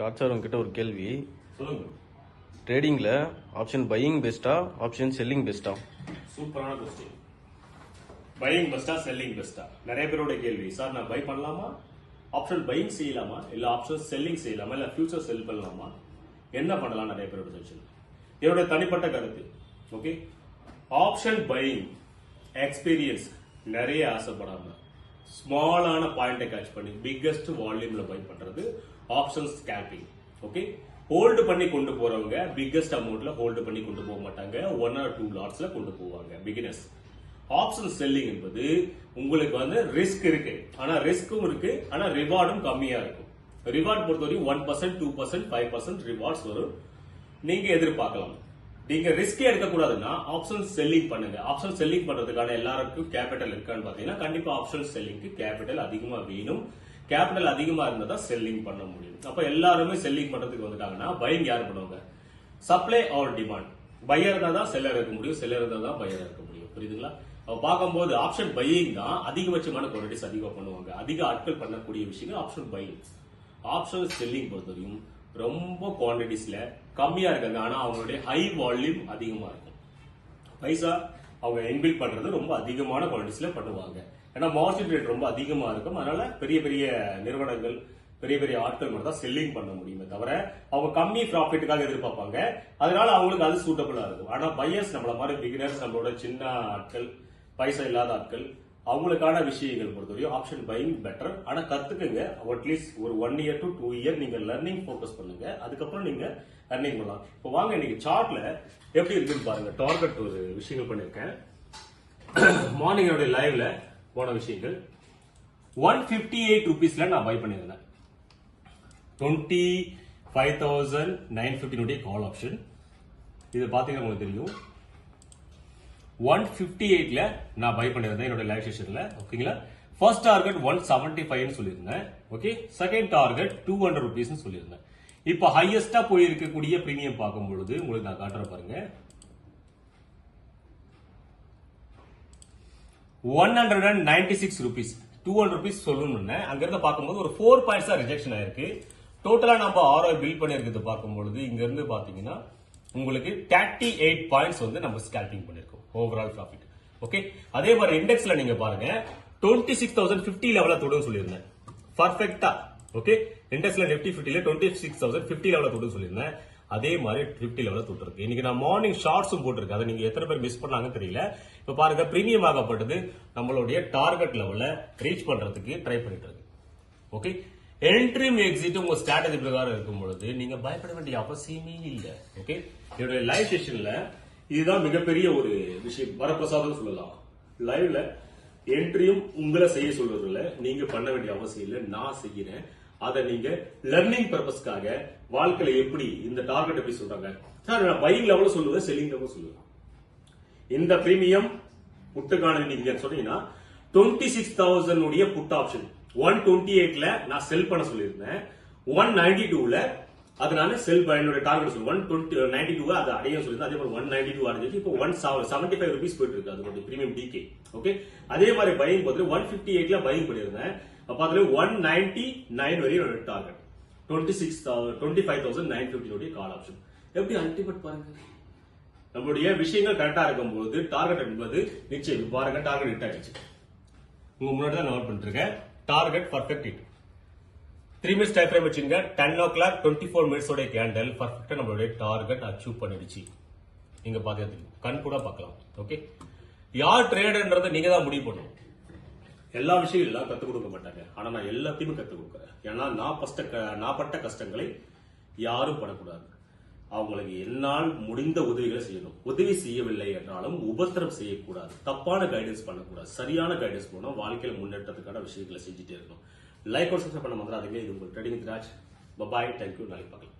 Start sir உங்ககிட்ட ஒரு கேள்வி. சொல்லுங்க. ட்ரேடிங்கில் ஆப்ஷன் பையிங் பெஸ்ட்டா ஆப்ஷன் செல்லிங் பெஸ்ட்டா சூப்பரான கொஸ்டின் பையிங் பெஸ்டா செல்லிங் பெஸ்டா நிறைய பேரோட கேள்வி. சார் நான் பை பண்ணலாமா? ஆப்ஷன் பையிங் செய்யலாமா? இல்ல ஆப்ஷன் செல்லிங் செய்யலாமா? இல்ல ஃபியூச்சர் செல் பண்ணலாமா? என்ன பண்ணலாம் நிறைய பேரோட சஜஷன் என்னோட தனிப்பட்ட கருத்து. ஓகே ஆப்ஷன் பையிங் எக்ஸ்பீரியன்ஸ் நிறைய ஆசைப்படாம. ஸ்மாலான பாயிண்டை கேட்ச் பண்ணி பிக்கஸ்ட் வால்யூம்ல பை பண்றது ஆப்ஷன் ஸ்கேல்பிங் ஓகே ஹோல்டு பண்ணி கொண்டு போறவங்க பிக்கஸ்ட் அமௌண்ட்ல ஹோல்டு பண்ணி கொண்டு போக மாட்டாங்க. ஒன் ஆர் டூ லாட்ஸ்ல கொண்டு போவாங்க. பிகினர்ஸ் ஆப்ஷன் செல்லிங் என்பது உங்களுக்கு வந்து ரிஸ்க் இருக்கு. ஆனா ரிஸ்க்கும் இருக்கு ஆனா ரிவார்டும் கம்மியா இருக்கும். ரிவார்ட் பொறுத்தவரைக்கும் one percent two percent five percent rewards வரும். நீங்க எதிர்பார்க்கலாம். நீங்க ரிஸ்கே எடுக்கக்கூடாதுன்னா ஆப்ஷன் செல்லிங் பண்ணுங்க. ஆப்ஷன் செல்லிங் பண்றதுக்கான எல்லாருக்கும் கேபிட்டல் இருக்கான்னு பாத்தீங்கன்னா கண்டிப்பா ஆப்ஷன் செல்லிங்க்கு கேபிட்டல் அதிகமா வேணும். கேபிட்டல் அதிகமா இருந்தா தான் செல்லிங் பண்ண முடியும். அப்ப எல்லாருமே செல்லிங் பண்றதுக்கு வந்துட்டாங்கன்னா பையிங் யார் பண்ணுவாங்க? சப்ளை ஆர் டிமாண்ட் பையர் இருந்தா தான் செல்லர் இருக்க முடியும். செல்லர் இருந்தா தான் பையர் இருக்க முடியும். புரியுதுங்களா? அப்ப பார்க்கும்போது ஆப்ஷன் பையிங் தான் அதிகபட்சமான குவாலிட்டிஸ் அதிகமாக பண்ணுவாங்க. அதிக ஆட்கள் பண்ணக்கூடிய விஷயங்கள் ஆப்ஷன் பையிங் ஆப்ஷன் செல்லிங் பொறுத்தவரையும் ரொம்ப குவான்டிட்டிஸ்ல கம்மியா இருக்காங்க ஆனா அவங்களுடைய ஹை வால்யூம் அதிகமா இருக்கும். பைசா அவங்க இன்பில் பண்றது ரொம்ப அதிகமான குவான்டிட்டிஸ்ல பண்ணுவாங்க. ஏன்னா மார்ஜின் ரேட் ரொம்ப அதிகமா இருக்கும். அதனால பெரிய பெரிய நிறுவனங்கள் பெரிய பெரிய ஆட்கள் மட்டும் தான் செல்லிங் பண்ண முடியுமே தவிர அவங்க கம்மி ப்ராஃபிட்டுக்காக எதிர்பார்ப்பாங்க. அதனால அவங்களுக்கு அது சூட்டபிளா இருக்கும். ஆனா பையர்ஸ் நம்மள மாதிரி பிகினர்ஸ் நம்மளோட சின்ன ஆட்கள் பைசா இல்லாத ஆட்கள் அவங்களுக்கான விஷயங்கள் பொறுத்தவரையும் ஆப்ஷன் பையிங் பெட்டர் ஆனா கத்துக்குங்க. அட்லீஸ்ட் ஒரு one year to two year நீங்க லர்னிங் ஃபோக்கஸ் பண்ணுங்க. அதுக்கப்புறம் நீங்க லர்னிங் பண்ணலாம். இப்போ வாங்க இன்னைக்கு சார்ட்ல எப்படி இருக்குன்னு பாருங்க. டார்கெட் ஒரு விஷயங்கள் பண்ணிருக்கேன் மார்னிங்கோட லைவ்ல போன விஷயங்கள். ஒன் பிப்டி எயிட் ருபீஸ்ல நான் பை பண்ணியிருந்தேன். டுவெண்ட்டி ஃபைவ் தௌசண்ட் நைன் ஃபிஃப்டினுடைய கால் ஆப்ஷன் இது பார்த்தீங்கன்னா உங்களுக்கு தெரியும். ஒன் ஃபிஃப்டி எயிட்ல நான் பை பண்ணியிருந்தேன் என்னோட லைவ் செஷன்ல ஓகேங்களா ஃபர்ஸ்ட் டார்கெட் ஒன் செவன்டி ஃபைவ்னு சொல்லியிருந்தேன். Okay second target two hundred ருபீஸ்னு சொல்லியிருந்தேன். இப்போ ஹையஸ்டா போயிருக்கக்கூடிய ப்ரீமியம் பார்க்கும் பொழுது உங்களுக்கு நான் காட்டுறேன் பாருங்க. One hundred and ninety six rupees two hundred rupees சொல்லணும்னு அங்கிருந்து பார்க்கும்போது ஒரு ஃபோர் பாயிண்ட்ஸாக ரிஜெக்ஷன் ஆயிருக்கு. டோட்டலாக நம்ம ஆர்ஓ பில் பண்ணியிருக்கிறது பார்க்கும்பொழுது இங்கேருந்து பார்த்தீங்கன்னா உங்களுக்கு தேர்ட்டி எயிட் பாயிண்ட்ஸ் வந்து நம்ம ஸ்கேல்பிங் பண்ணியிருக்கோம். ஓவரால் ப்ராஃபிட் ஓகே அதே மாதிரி இண்டெக்ஸ்ல நீங்க பாருங்க. டுவெண்ட்டி சிக்ஸ் தௌசண்ட் பிப்டி லெவல தொடுன்னு சொல்லியிருந்தேன். பர்ஃபெக்டா ஓகே இண்டெக்ஸ்ல நிப்டி பிப்டில டுவெண்ட்டி சிக்ஸ் தௌசண்ட் பிப்டி லெவல தொடுன்னு சொல்லியிருந்தேன். அதே மாதிரி பிப்டி லெவல தொட்டிருக்கு. இன்னைக்கு நான் மார்னிங் ஷார்ட்ஸும் போட்டிருக்கேன். அதை நீங்க எத்தனை பேர் மிஸ் பண்ணாங்கன்னு தெரியல. இப்ப பாருங்க பிரீமியம் ஆகப்பட்டது நம்மளுடைய டார்கெட் லெவலில் ரீச் பண்றதுக்கு ட்ரை பண்ணிட்டு இருக்கு. ஓகே என்ட்ரிம் எக்ஸிட் உங்க ஸ்ட்ராட்டஜி பிரகாரம் இருக்கும் பொழுது நீங்க பயப்பட வேண்டிய அவசியமே இல்லை. ஓகே என்னுடைய லைவ் செஷன்ல இதுதான் மிகப்பெரிய ஒரு விஷயம். வரப்பிரசாதம் சொல்லலாம். லைவ்ல என்ட்ரியும் உங்களை செய்ய சொல்றது இல்லை நீங்க பண்ண வேண்டிய அவசியம் இல்லை. நான் செய்யறேன். அதை நீங்க லர்னிங் பர்பஸ்க்காக வாழ்க்கையில எப்படி இந்த டார்கெட் எப்படி சொல்றாங்க? சார் நான் பையிங் லெவலும் சொல்லுவேன் செல்லிங் லெவலும் சொல்லுவேன். இந்த பிரீமியம் புட்டுக்கான நீங்க சொன்னீங்கன்னா டுவெண்ட்டி சிக்ஸ் தௌசண்ட் உடைய புட் ஆப்ஷன் ஒன் டுவெண்ட்டி எயிட்ல நான் செல் பண்ண சொல்லியிருந்தேன். ஒன் நைன்டி டூல அதனால செல் என்னோட டார்கெட் சொல்லு ஒன் டுவெண்ட்டி நைன்டி டூ அதை அடையும் சொல்லி அதே மாதிரி ஒன் நைன்டி டூ அடைஞ்சிச்சு இப்போ ஒன் செவன்டி ஃபைவ் ருபீஸ் போயிட்டு இருக்கு அதோட பிரீமியம் டிகே ஓகே அதே மாதிரி பையிங் பார்த்து ஒன் பிப்டி எயிட்ல பையிங் பண்ணியிருந்தேன். அப்போ அதுல ஒன் நைன்டி நைன் வரையும் என்னோட target twenty six twenty five thousand nine ஃபிஃப்டினுடைய call option எப்படி அல்டிமேட் பாருங்க? நம்மளுடைய விஷயங்கள் கரெக்டா இருக்கும்போது டார்கெட் என்பது நிச்சயம். பாருங்க டார்கெட் ஹிட் ஆயிடுச்சு. உங்க முன்னாடி தான் நோட் பண்ணிருக்கேன் target perfect hit three minutes time frame வச்சுங்க ten o'clock twenty four மினிட்ஸோட கேண்டல் பர்ஃபெக்டாக நம்மளுடைய டார்கெட் அச்சீவ் பண்ணிடுச்சு. நீங்க பாத்தீங்க கண் கூட பார்க்கலாம். ஓகே யார் ட்ரேடர்ன்றதை நீங்க தான் முடிவு பண்ணணும். எல்லா விஷயம் எல்லாம் கத்துக் கொடுக்க மாட்டாங்க. ஆனா நான் எல்லாத்தையுமே கத்துக் கொடுக்குறேன். ஏன்னா நான் பஸ்ட நான் பட்ட கஷ்டங்களை யாரும் படக்கூடாது அவங்களுக்கு என்னால் முடிந்த உதவிகளை செய்யணும். உதவி செய்யவில்லை என்றாலும் உபத்திரம் செய்யக்கூடாது. தப்பான கைடன்ஸ் பண்ணக்கூடாது. சரியான கைடன்ஸ் பண்ணால் வாழ்க்கையில் முன்னேற்றத்துக்கான விஷயங்களை செஞ்சுட்டே இருக்கணும். லைக் ஒரு சப்ஸ்கிரைப் பண்ண மறந்துடாதீங்க இது உங்கள் ட்ரெடிங் ராஜ் பபாய் தேங்க்யூ நாளைக்கு பார்க்கலாம்